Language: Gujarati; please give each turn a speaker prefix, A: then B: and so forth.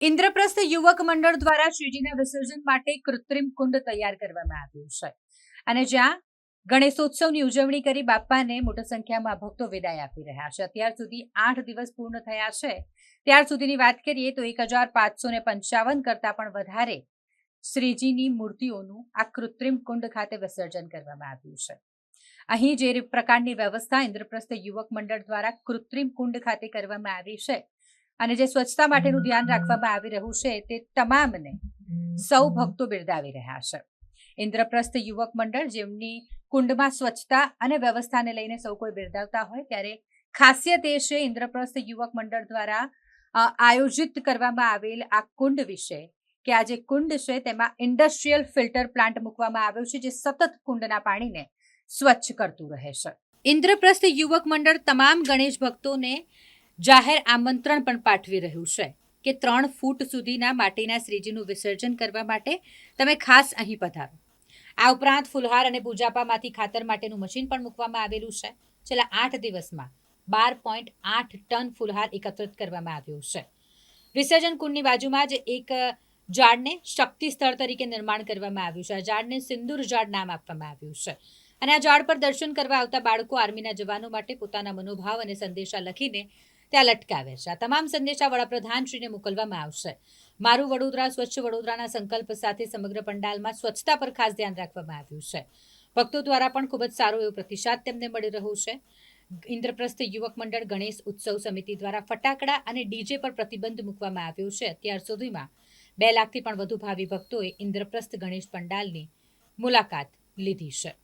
A: ઇન્દ્રપ્રસ્થ યુવક મંડળ દ્વારા શ્રીજીના વિસર્જન માટે કૃત્રિમ કુંડ તૈયાર કરવામાં આવ્યું છે. અને જ્યાં ગણેશોત્સવની ઉજવણી કરી બાપાને મોટી સંખ્યામાં ભક્તો વિદાય આપી રહ્યા છે. અત્યાર સુધી આઠ દિવસ પૂર્ણ થયા છે. ત્યાર સુધીની વાત કરીએ તો એક હજાર પાંચસો ને પંચાવન કરતાં પણ વધારે શ્રીજીની મૂર્તિઓનું આ કૃત્રિમ કુંડ ખાતે વિસર્જન કરવામાં આવ્યું છે. અહીં જે પ્રકારની વ્યવસ્થા ઇન્દ્રપ્રસ્થ યુવક મંડળ દ્વારા કૃત્રિમ કુંડ ખાતે કરવામાં આવી છે અને જે સ્વચ્છતા માટેનું ધ્યાન રાખવામાં આવી રહ્યું છે તે તમામને સૌ ભક્તો બિરદાવી રહ્યા છે. ઇન્દ્રપ્રસ્થ યુવક મંડળ જેમની કુંડમાં સ્વચ્છતા અને વ્યવસ્થાને લઈને સૌ કોઈ બિરદાવતા હોય ત્યારે ખાસિયત એ છે ઇન્દ્રપ્રસ્થ યુવક મંડળ દ્વારા આયોજિત કરવામાં આવેલ આ કુંડ વિશે કે આ જે કુંડ છે તેમાં ઇન્ડસ્ટ્રીયલ ફિલ્ટર પ્લાન્ટ મૂકવામાં આવ્યો છે જે સતત કુંડના પાણીને સ્વચ્છ કરતું રહે છે. ઇન્દ્રપ્રસ્થ યુવક મંડળ તમામ ગણેશ ભક્તોને જાહેર આમંત્રણ પણ પાઠવી રહ્યું છે કે ત્રણ ફૂટ સુધીના માટીના શ્રીજીનું વિસર્જન કરવા માટે તમે ખાસ અહીં પધારો. આ ઉપરાંત ફુલહાર અને પૂજાપામાંથી ખાતર માટેનું મશીન પણ મૂકવામાં આવેલું છે. છેલ્લા આઠ દિવસમાં બાર પોઈન્ટ આઠ ટન ફુલહાર એકત્રિત કરવામાં આવ્યું છે. વિસર્જન કુંડની બાજુમાં જ એક ઝાડને શક્તિ સ્થળ તરીકે નિર્માણ કરવામાં આવ્યું છે. આ ઝાડને સિંદૂર ઝાડ નામ આપવામાં આવ્યું છે. અને આ ઝાડ પર દર્શન કરવા આવતા બાળકો આર્મીના જવાનો માટે પોતાના મનોભાવ અને સંદેશા લખીને ત્યાં લટકાવે છે. આ તમામ સંદેશા વડાપ્રધાનશ્રીને મોકલવામાં આવશે. મારું વડોદરા, સ્વચ્છ વડોદરાના સંકલ્પ સાથે સમગ્ર પંડાલમાં સ્વચ્છતા પર ખાસ ધ્યાન રાખવામાં આવ્યું છે. ભક્તો દ્વારા પણ ખૂબ જ સારો એવો પ્રતિસાદ તેમને મળી રહ્યો છે. ઇન્દ્રપ્રસ્થ યુવક મંડળ ગણેશ ઉત્સવ સમિતિ દ્વારા ફટાકડા અને ડીજે પર પ્રતિબંધ મૂકવામાં આવ્યો છે. અત્યાર સુધીમાં બે લાખથી પણ વધુ ભાવિ ભક્તોએ ઇન્દ્રપ્રસ્થ ગણેશ પંડાલની મુલાકાત લીધી છે.